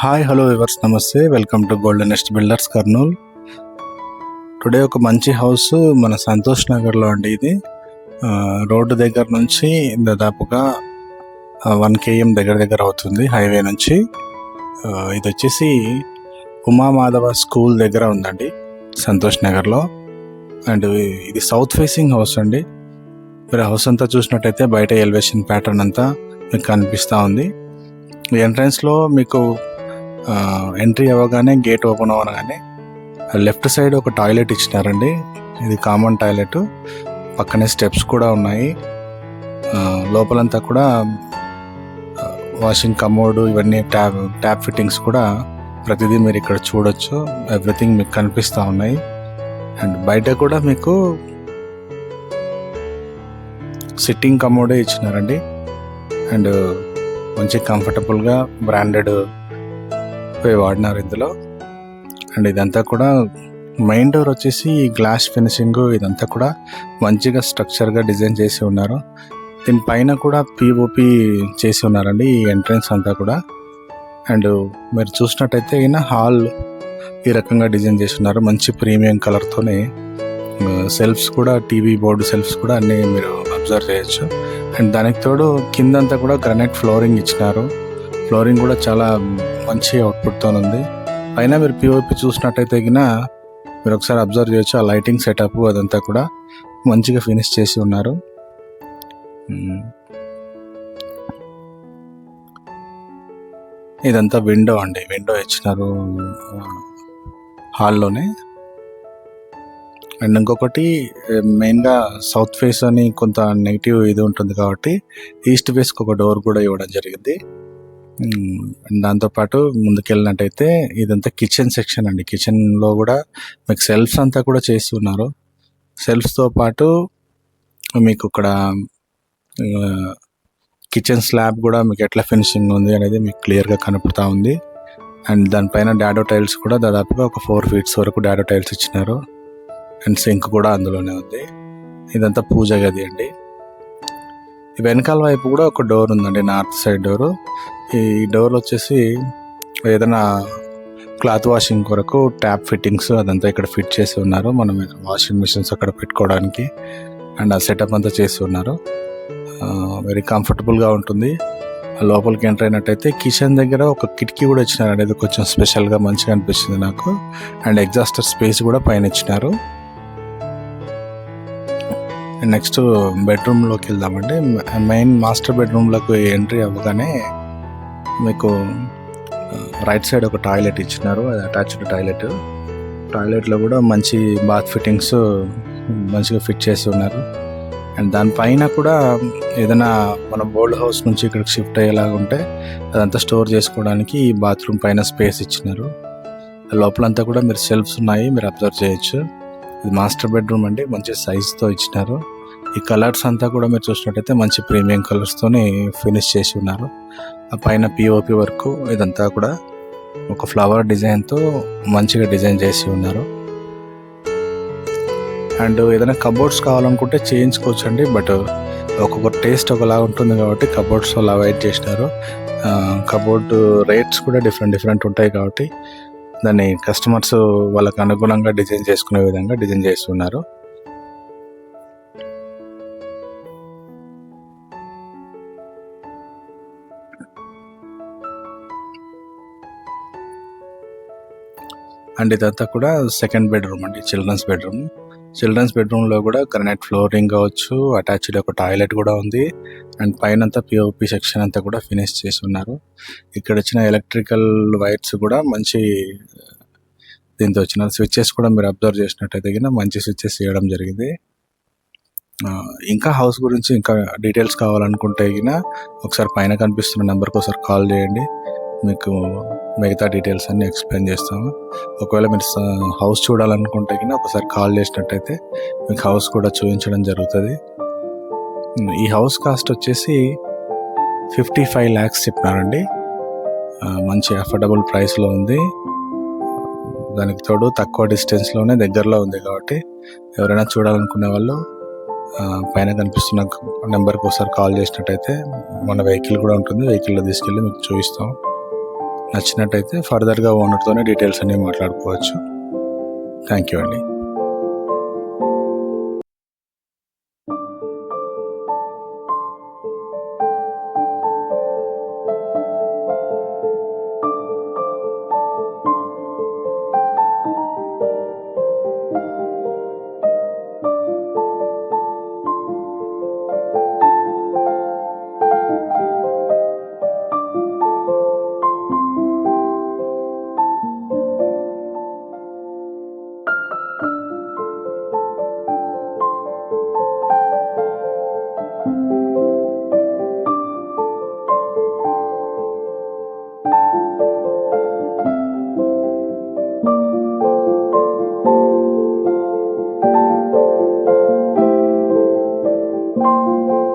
Hi hello viewers నమస్తే. Welcome to golden nest builders Kurnool today ఒక మంచి house మన సంతోష్ నగర్లో అండి ఇది. రోడ్డు దగ్గర నుంచి దాదాపుగా వన్ కేఎం దగ్గర దగ్గర అవుతుంది హైవే నుంచి. ఇది వచ్చేసి ఉమామాధవ స్కూల్ దగ్గర ఉందండి సంతోష్ నగర్లో. అండ్ ఇది సౌత్ ఫేసింగ్ హౌస్ అండి. మీరు హౌస్ అంతా చూసినట్టయితే బయట ఎలివేషన్ ప్యాటర్న్ అంతా మీకు కనిపిస్తూ ఉంది. ఎంట్రన్స్లో మీకు ఎంట్రీ అవ్వగానే గేట్ ఓపెన్ అవ్వగానే లెఫ్ట్ సైడ్ ఒక టాయిలెట్ ఇచ్చినారండి. ఇది కామన్ టాయిలెట్ పక్కనే స్టెప్స్ కూడా ఉన్నాయి. లోపలంతా కూడా వాషింగ్ కమోడ్ ఇవన్నీ ట్యాప్ ట్యాప్ ఫిట్టింగ్స్ కూడా ప్రతిదీ మీరు ఇక్కడ చూడొచ్చు. ఎవ్రీథింగ్ మీకు కనిపిస్తూ ఉన్నాయి. అండ్ బయట కూడా మీకు సిట్టింగ్ కమోడే ఇచ్చినారండి. అండ్ మంచి కంఫర్టబుల్గా బ్రాండెడ్ వాడినారు ఇందులో. అండ్ ఇదంతా కూడా మెయిన్ డోర్ వచ్చేసి గ్లాస్ ఫినిషింగ్ ఇదంతా కూడా మంచిగా స్ట్రక్చర్గా డిజైన్ చేసి ఉన్నారు. దీని పైన కూడా పిఓపి చేసి ఉన్నారండి ఈ ఎంట్రన్స్ అంతా కూడా. అండ్ మీరు చూసినట్టయితే ఈయన హాల్ ఈ రకంగా డిజైన్ చేసి ఉన్నారు. మంచి ప్రీమియం కలర్తోనే సెల్ఫ్స్ కూడా టీవీ బోర్డు సెల్ఫ్స్ కూడా అన్నీ మీరు అబ్జర్వ్ చేయొచ్చు. అండ్ దానికి తోడు కిందంతా కూడా గ్రనైట్ ఫ్లోరింగ్ ఇచ్చినారు. ఫ్లోరింగ్ కూడా చాలా మంచి అవుట్పుట్తో ఉంది. పైన మీరు పిఓపి చూసినట్టయితే గిన మీరు ఒకసారి అబ్జర్వ్ చేయొచ్చు ఆ లైటింగ్ సెటప్ అదంతా కూడా మంచిగా ఫినిష్ చేసి ఉన్నారు. ఇదంతా విండో అండి. విండో ఇచ్చినారు హాల్లోనే. అండ్ ఇంకొకటి మెయిన్గా సౌత్ ఫేస్ అని కొంత నెగిటివ్ ఇది ఉంటుంది కాబట్టి ఈస్ట్ ఫేస్కి ఒక డోర్ కూడా ఇవ్వడం జరిగింది. దాంతోపాటు ముందుకెళ్ళినట్టయితే ఇదంతా కిచెన్ సెక్షన్ అండి. కిచెన్లో కూడా మీకు సెల్ఫ్స్ అంతా కూడా చేస్తున్నారు. సెల్ఫ్స్తో పాటు మీకు ఇక్కడ కిచెన్ స్లాబ్ కూడా మీకు ఎట్లా ఫినిషింగ్ ఉంది అనేది మీకు క్లియర్గా కనపడతా ఉంది. అండ్ దానిపైన డాడో టైల్స్ కూడా దాదాపుగా ఒక ఫోర్ ఫీట్స్ వరకు డాడో టైల్స్ ఇచ్చినారు. అండ్ సింక్ కూడా అందులోనే ఉంది. ఇదంతా పూజ గది అండి. ఈ వెనకాల వైపు కూడా ఒక డోర్ ఉందండి నార్త్ సైడ్ డోరు. ఈ డోర్లు వచ్చేసి ఏదైనా క్లాత్ వాషింగ్ కొరకు ట్యాప్ ఫిట్టింగ్స్ అదంతా ఇక్కడ ఫిట్ చేసి ఉన్నారు. మనం వాషింగ్ మిషన్స్ అక్కడ పెట్టుకోవడానికి అండ్ ఆ సెటప్ అంతా చేసి ఉన్నారు. వెరీ కంఫర్టబుల్గా ఉంటుంది. లోపలికి ఎంటర్ అయినట్టయితే కిచెన్ దగ్గర ఒక కిటికీ కూడా ఇచ్చినారు. అనేది కొంచెం స్పెషల్గా మంచిగా అనిపిస్తుంది నాకు. అండ్ ఎగ్జాస్టర్ స్పేస్ కూడా పైన ఇచ్చినారు. నెక్స్ట్ బెడ్రూమ్లోకి వెళ్దామండి. మెయిన్ మాస్టర్ బెడ్రూమ్లోకి ఎంట్రీ అవ్వగానే మీకు రైట్ సైడ్ ఒక టాయిలెట్ ఇచ్చినారు. అది అటాచ్డ్ టాయిలెట్ టాయిలెట్లో కూడా మంచి బాత్ ఫిట్టింగ్స్ మంచిగా ఫిట్ చేసి ఉన్నారు. అండ్ దానిపైన కూడా ఏదైనా మనం ఓల్డ్ హౌస్ నుంచి ఇక్కడికి షిఫ్ట్ అయ్యేలాగా ఉంటే అదంతా స్టోర్ చేసుకోవడానికి ఈ బాత్రూమ్ పైన స్పేస్ ఇచ్చినారు. లోపలంతా కూడా మీరు సెల్ఫ్స్ ఉన్నాయి మీరు అబ్జర్వ్ చేయొచ్చు. ఇది మాస్టర్ బెడ్రూమ్ అండి మంచి సైజుతో ఇచ్చినారు. ఈ కలర్స్ అంతా కూడా మీరు చూసినట్టయితే మంచి ప్రీమియం కలర్స్తోని ఫినిష్ చేసి ఉన్నారు. ఆ పైన పిఓపి వరకు ఇదంతా కూడా ఒక ఫ్లవర్ డిజైన్తో మంచిగా డిజైన్ చేసి ఉన్నారు. అండ్ ఏదైనా కబోర్డ్స్ కావాలనుకుంటే చేయించుకోవచ్చు అండి బట్ ఒక్కొక్క టేస్ట్ ఒకలా ఉంటుంది కాబట్టి కబోర్డ్స్ అలా అవాయిడ్ చేసినారు. కబోర్డ్ రేట్స్ కూడా డిఫరెంట్ డిఫరెంట్ ఉంటాయి కాబట్టి దాన్ని కస్టమర్స్ వాళ్ళకి అనుగుణంగా డిజైన్ చేసుకునే విధంగా డిజైన్ చేస్తున్నారు అండ్ ఇదంతా కూడా సెకండ్ బెడ్రూమ్ అండి చిల్డ్రన్స్ బెడ్రూమ్. చిల్డ్రన్స్ బెడ్రూమ్లో కూడా గ్రనైట్ ఫ్లోరింగ్ కావచ్చు అటాచ్డ్ ఒక టాయిలెట్ కూడా ఉంది. అండ్ పైన అంతా పిఓపి సెక్షన్ అంతా కూడా ఫినిష్ చేసి ఉన్నారు ఇక్కడ వచ్చిన ఎలక్ట్రికల్ వైర్స్ కూడా మంచి దీంతో వచ్చిన స్విచ్చెస్ కూడా మీరు అబ్జర్వ్ చేసినట్టయితే గిన మంచి స్విచ్చెస్ చేయడం జరిగింది. ఇంకా హౌస్ గురించి ఇంకా డీటెయిల్స్ కావాలనుకుంటే గిన ఒకసారి పైన కనిపిస్తున్న నెంబర్కి ఒకసారి కాల్ చేయండి. మీకు మిగతా డీటెయిల్స్ అన్ని ఎక్స్ప్లెయిన్ చేస్తాము ఒకవేళ మీరు హౌస్ చూడాలనుకుంటే గిన ఒకసారి కాల్ చేసినట్టయితే మీకు హౌస్ కూడా చూపించడం జరుగుతుంది. ఈ హౌస్ కాస్ట్ వచ్చేసి ఫిఫ్టీ ఫైవ్ ల్యాక్స్ చెప్పినారండి మంచి అఫోర్డబుల్ ప్రైస్లో ఉంది. దానికి తోడు తక్కువ డిస్టెన్స్లోనే దగ్గరలో ఉంది కాబట్టి ఎవరైనా చూడాలనుకునే వాళ్ళు పైన కనిపిస్తున్న నెంబర్కి ఒకసారి కాల్ చేసినట్టయితే మన వెహికల్ కూడా ఉంటుంది. వెహికల్లో తీసుకెళ్ళి మీకు చూపిస్తాం. నచ్చినట్టయితే ఫర్దర్గా ఓనర్తోనే డీటెయిల్స్ అన్నీ మాట్లాడుకోవచ్చు. థ్యాంక్ యూ అండి. you